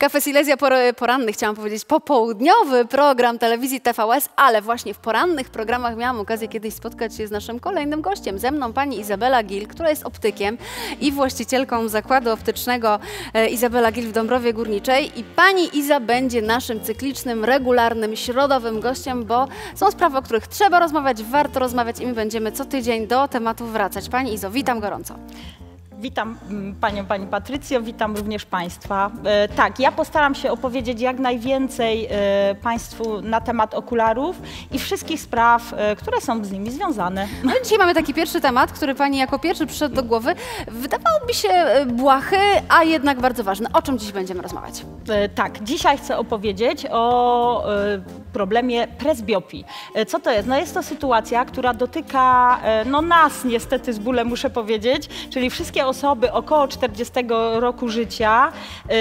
Kafe Silesia por- poranny, chciałam powiedzieć, popołudniowy program telewizji TVS, ale właśnie w porannych programach miałam okazję kiedyś spotkać się z naszym kolejnym gościem. Ze mną pani Izabela Gil, która jest optykiem i właścicielką zakładu optycznego e, Izabela Gil w Dąbrowie Górniczej. I pani Iza będzie naszym cyklicznym, regularnym, środowym gościem, bo są sprawy, o których trzeba rozmawiać, warto rozmawiać i my będziemy co tydzień do tematów wracać. Pani Izo, witam gorąco. Witam mm, Panią, Pani Patrycjo, witam również Państwa. E, tak, ja postaram się opowiedzieć jak najwięcej e, Państwu na temat okularów i wszystkich spraw, e, które są z nimi związane. No dzisiaj mamy taki pierwszy temat, który Pani jako pierwszy przyszedł do głowy. Wydawałoby się błahy, a jednak bardzo ważny. O czym dziś będziemy rozmawiać? Tak, dzisiaj chcę opowiedzieć o problemie presbiopii. Co to jest? No jest to sytuacja, która dotyka no nas niestety z bólem muszę powiedzieć, czyli wszystkie osoby około 40 roku życia, e,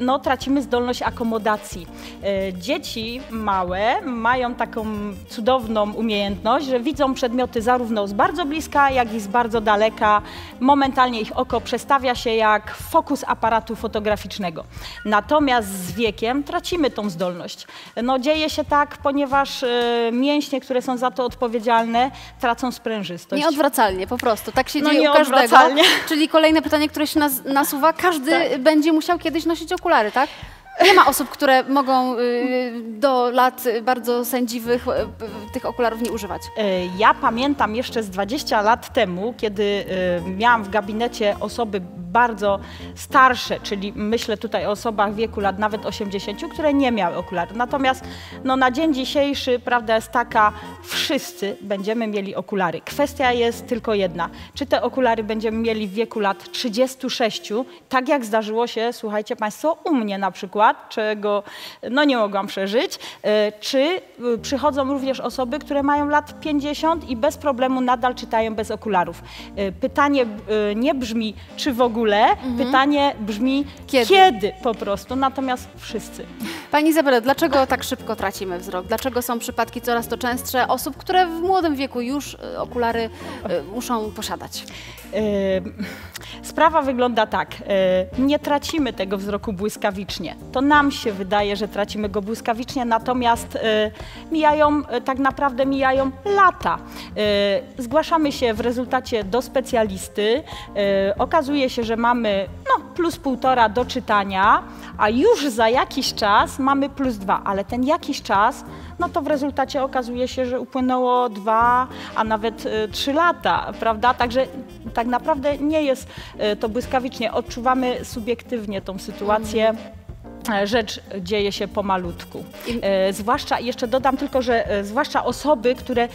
no tracimy zdolność akomodacji. E, Dzieci małe mają taką cudowną umiejętność, że widzą przedmioty zarówno z bardzo bliska, jak i z bardzo daleka. Momentalnie ich oko przestawia się jak fokus aparatu fotograficznego. Natomiast z wiekiem tracimy tą zdolność. No dzieje się tak, ponieważ e, mięśnie, które są za to odpowiedzialne, tracą sprężystość. Nieodwracalnie, po prostu. Tak się No dzieje u każdego. Czyli kolejne pytanie, które się nas, nasuwa. Każdy Tak. będzie musiał kiedyś nosić okulary, tak? Nie ma osób, które mogą y, do lat bardzo sędziwych y, y, tych okularów nie używać. E, Ja pamiętam jeszcze z 20 lat temu, kiedy miałam w gabinecie osoby bardzo starsze, czyli myślę tutaj o osobach wieku lat nawet 80, które nie miały okularów. Natomiast no, na dzień dzisiejszy prawda jest taka, wszyscy będziemy mieli okulary. Kwestia jest tylko jedna. Czy te okulary będziemy mieli w wieku lat 36, tak jak zdarzyło się, słuchajcie Państwo, u mnie na przykład, czego no, nie mogłam przeżyć, e, czy y, przychodzą również osoby, które mają lat 50 i bez problemu nadal czytają bez okularów. E, Pytanie y, nie brzmi, czy w ogóle, pytanie brzmi, Kiedy? kiedy? po prostu, natomiast wszyscy. Pani Izabelo, dlaczego tak szybko tracimy wzrok? Dlaczego są przypadki coraz to częstsze osób, które w młodym wieku już y, okulary y, muszą posiadać? E, Sprawa wygląda tak. e, Nie tracimy tego wzroku błyskawicznie. To nam się wydaje, że tracimy go błyskawicznie, natomiast e, mijają, e, tak naprawdę mijają lata. E, Zgłaszamy się w rezultacie do specjalisty. Okazuje się, że mamy no, plus półtora do czytania, a już za jakiś czas mamy plus dwa, ale ten jakiś czas no to w rezultacie okazuje się, że upłynęło dwa, a nawet trzy lata, prawda? Także tak naprawdę nie jest to błyskawicznie. Odczuwamy subiektywnie tą sytuację. E, Rzecz dzieje się pomalutku. E, zwłaszcza, jeszcze dodam tylko, że e, zwłaszcza osoby, które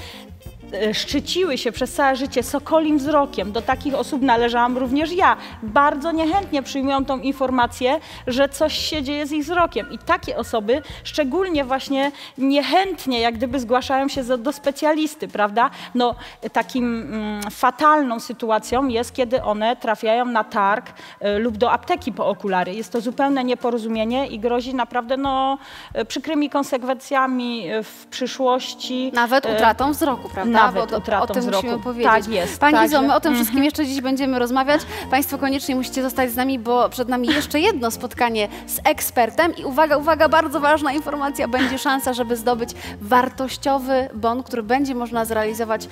szczyciły się przez całe życie sokolim wzrokiem. Do takich osób należałam również ja. Bardzo niechętnie przyjmują tą informację, że coś się dzieje z ich wzrokiem. I takie osoby szczególnie właśnie niechętnie jak gdyby zgłaszają się do specjalisty, prawda? No takim mm, fatalną sytuacją jest, kiedy one trafiają na targ e, lub do apteki po okulary. Jest to zupełne nieporozumienie i grozi naprawdę no, e, przykrymi konsekwencjami e, w przyszłości. Nawet E, utratą wzroku, prawda? Nawet to, utratą o tym wzroku. musimy powiedzieć. Tak jest, Pani także- Izo, my o tym Mhm. wszystkim jeszcze dziś będziemy rozmawiać. Państwo koniecznie musicie zostać z nami, bo przed nami jeszcze jedno spotkanie z ekspertem i uwaga, uwaga, bardzo ważna informacja, będzie szansa, żeby zdobyć wartościowy bon, który będzie można zrealizować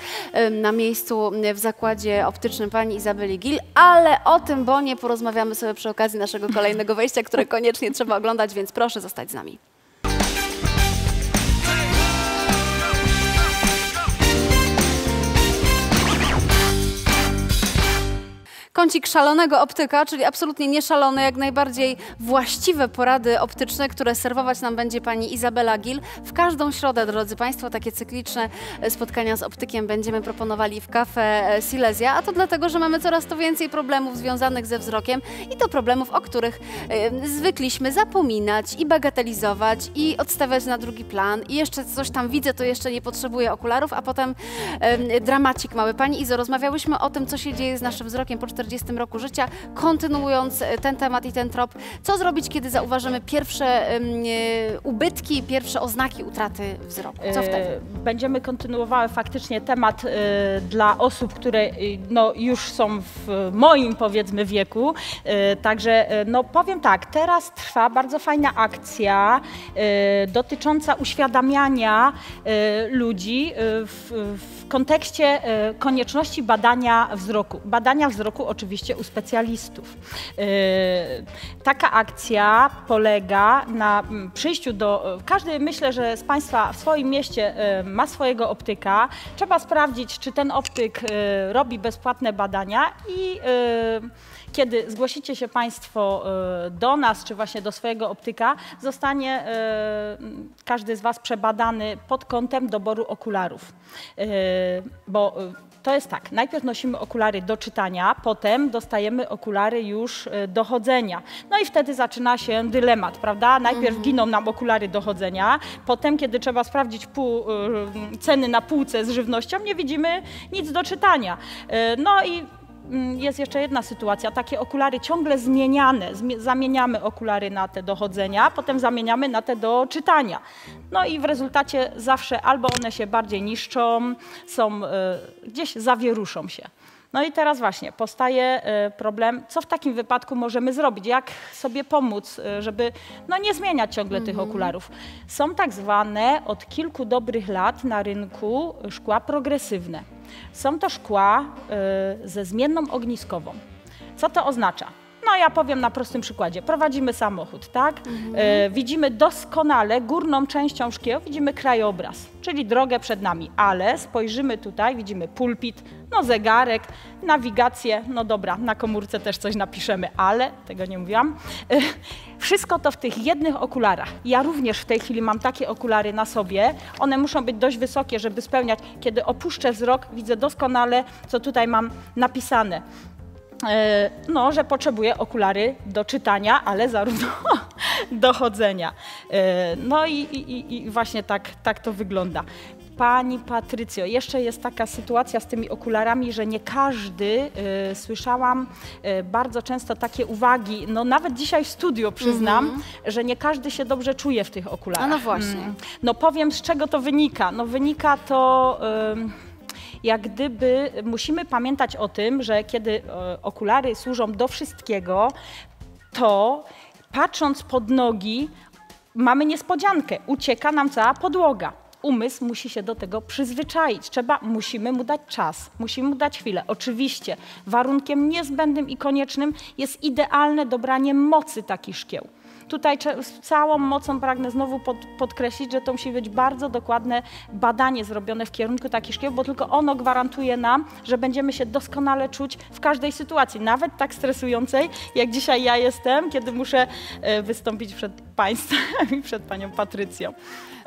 na miejscu w zakładzie optycznym pani Izabeli Gil, ale o tym bonie porozmawiamy sobie przy okazji naszego kolejnego wejścia, które koniecznie trzeba oglądać, więc proszę zostać z nami. Kącik szalonego optyka, czyli absolutnie nie szalony, jak najbardziej właściwe porady optyczne, które serwować nam będzie pani Izabela Gil. W każdą środę, drodzy Państwo, takie cykliczne e, spotkania z optykiem będziemy proponowali w kafe e, Silesia, a to dlatego, że mamy coraz to więcej problemów związanych ze wzrokiem i to problemów, o których e, zwykliśmy zapominać i bagatelizować i odstawiać na drugi plan i jeszcze coś tam widzę, to jeszcze nie potrzebuję okularów, a potem em, dramacik mały. Pani Izo, rozmawiałyśmy o tym, co się dzieje z naszym wzrokiem po 40 30 roku życia. Kontynuując e, ten temat i ten trop, co zrobić, kiedy zauważymy pierwsze e, ubytki, pierwsze oznaki utraty wzroku? Co E, wtedy? Będziemy kontynuowały faktycznie temat dla osób, które no, już są w moim powiedzmy wieku. Także no, powiem tak, teraz trwa bardzo fajna akcja dotycząca uświadamiania ludzi w, w kontekście e, konieczności badania wzroku. Badania wzroku oczywiście u specjalistów. E, Taka akcja polega na mm, przyjściu do. Każdy myślę, że z Państwa w swoim mieście e, ma swojego optyka. Trzeba sprawdzić, czy ten optyk e, robi bezpłatne badania i e, kiedy zgłosicie się Państwo e, do nas, czy właśnie do swojego optyka, zostanie m, każdy z Was przebadany pod kątem doboru okularów. E, Bo to jest tak, najpierw nosimy okulary do czytania, potem dostajemy okulary już do chodzenia. No i wtedy zaczyna się dylemat, prawda? Najpierw giną nam okulary do chodzenia, potem kiedy trzeba sprawdzić pół, ceny na półce z żywnością, nie widzimy nic do czytania. No i jest jeszcze jedna sytuacja, takie okulary ciągle zmieniane. Zmie- zamieniamy okulary na te do chodzenia, potem zamieniamy na te do czytania. No i w rezultacie zawsze albo one się bardziej niszczą, są e, gdzieś zawieruszą się. No i teraz właśnie powstaje e, problem, co w takim wypadku możemy zrobić, jak sobie pomóc, e, żeby no, nie zmieniać ciągle tych okularów. Są tak zwane od kilku dobrych lat na rynku szkła progresywne. Są to szkła e, ze zmienną ogniskową. Co to oznacza? Ja powiem na prostym przykładzie. Prowadzimy samochód, tak? E, widzimy doskonale górną częścią szkieł, widzimy krajobraz, czyli drogę przed nami, ale spojrzymy tutaj, widzimy pulpit, no zegarek, nawigację, no dobra, na komórce też coś napiszemy, ale tego nie mówiłam. E, wszystko to w tych jednych okularach. Ja również w tej chwili mam takie okulary na sobie. One muszą być dość wysokie, żeby spełniać. Kiedy opuszczę wzrok, widzę doskonale, co tutaj mam napisane. E, no, że potrzebuję okulary do czytania, ale zarówno do chodzenia. E, No i, i, i właśnie tak, tak to wygląda. Pani Patrycjo, jeszcze jest taka sytuacja z tymi okularami, że nie każdy, e, słyszałam e, bardzo często takie uwagi, no nawet dzisiaj w studiu przyznam, że nie każdy się dobrze czuje w tych okularach. A no właśnie. Mm. No powiem, z czego to wynika. No wynika to... em, jak gdyby musimy pamiętać o tym, że kiedy e, okulary służą do wszystkiego, to patrząc pod nogi mamy niespodziankę. Ucieka nam cała podłoga. Umysł musi się do tego przyzwyczaić. Trzeba, musimy mu dać czas, musimy mu dać chwilę. Oczywiście warunkiem niezbędnym i koniecznym jest idealne dobranie mocy takich szkieł. Tutaj z całą mocą pragnę znowu pod, podkreślić, że to musi być bardzo dokładne badanie zrobione w kierunku takich szkieł, bo tylko ono gwarantuje nam, że będziemy się doskonale czuć w każdej sytuacji, nawet tak stresującej, jak dzisiaj ja jestem, kiedy muszę e, wystąpić przed Państwem i przed Panią Patrycją.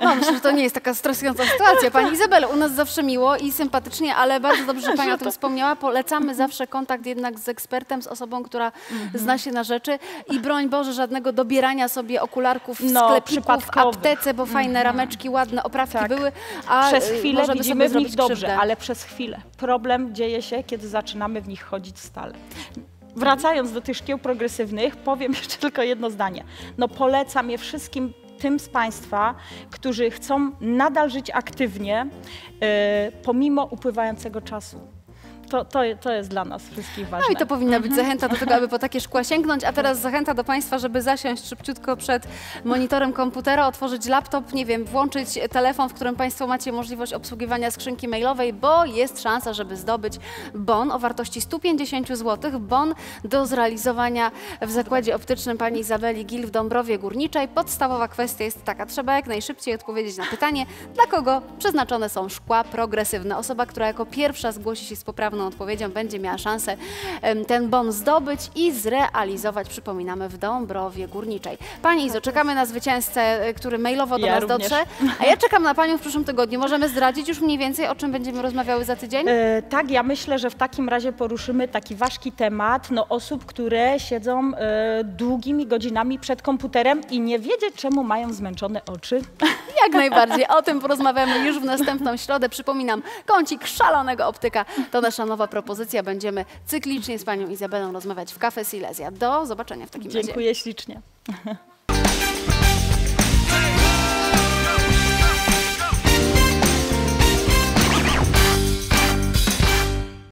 No, myślę, że to nie jest taka stresująca sytuacja. Pani Izabelo, u nas zawsze miło i sympatycznie, ale bardzo dobrze, że Pani o tym wspomniała. Polecamy zawsze kontakt jednak z ekspertem, z osobą, która zna się na rzeczy i broń Boże, żadnego dobierania sobie okularków w No, sklepiku, w aptece, bo fajne rameczki, ładne oprawki Tak. były, a przez y, chwilę możemy widzimy sobie w nich dobrze, krzywdę. ale przez chwilę. Problem dzieje się, kiedy zaczynamy w nich chodzić stale. Wracając do tych szkieł progresywnych, powiem jeszcze tylko jedno zdanie. No polecam je wszystkim tym z Państwa, którzy chcą nadal żyć aktywnie, e, pomimo upływającego czasu. To, to, to jest dla nas wszystkich ważne. No i to powinna być Mhm. zachęta do tego, aby po takie szkła sięgnąć, a teraz zachęta do Państwa, żeby zasiąść szybciutko przed monitorem komputera, otworzyć laptop, nie wiem, włączyć telefon, w którym Państwo macie możliwość obsługiwania skrzynki mailowej, bo jest szansa, żeby zdobyć bon o wartości 150 zł, bon do zrealizowania w zakładzie optycznym pani Izabeli Gil w Dąbrowie Górniczej. Podstawowa kwestia jest taka, trzeba jak najszybciej odpowiedzieć na pytanie, dla kogo przeznaczone są szkła progresywne. Osoba, która jako pierwsza zgłosi się z poprawną odpowiedzią, będzie miała szansę ten bon zdobyć i zrealizować, przypominamy, w Dąbrowie Górniczej. Pani Izo, czekamy na zwycięzcę, e, który mailowo do Ja nas również. dotrze, a ja czekam na Panią w przyszłym tygodniu. Możemy zdradzić już mniej więcej, o czym będziemy rozmawiały za tydzień? E, tak, ja myślę, że w takim razie poruszymy taki ważki temat no, osób, które siedzą e, długimi godzinami przed komputerem i nie wiedzieć, czemu mają zmęczone oczy. Jak najbardziej. O tym porozmawiamy już w następną środę. Przypominam, kącik szalonego optyka to nasza nowa propozycja. Będziemy cyklicznie z panią Izabelą rozmawiać w Cafe Silesia. Do zobaczenia w takim razie. Dziękuję ślicznie.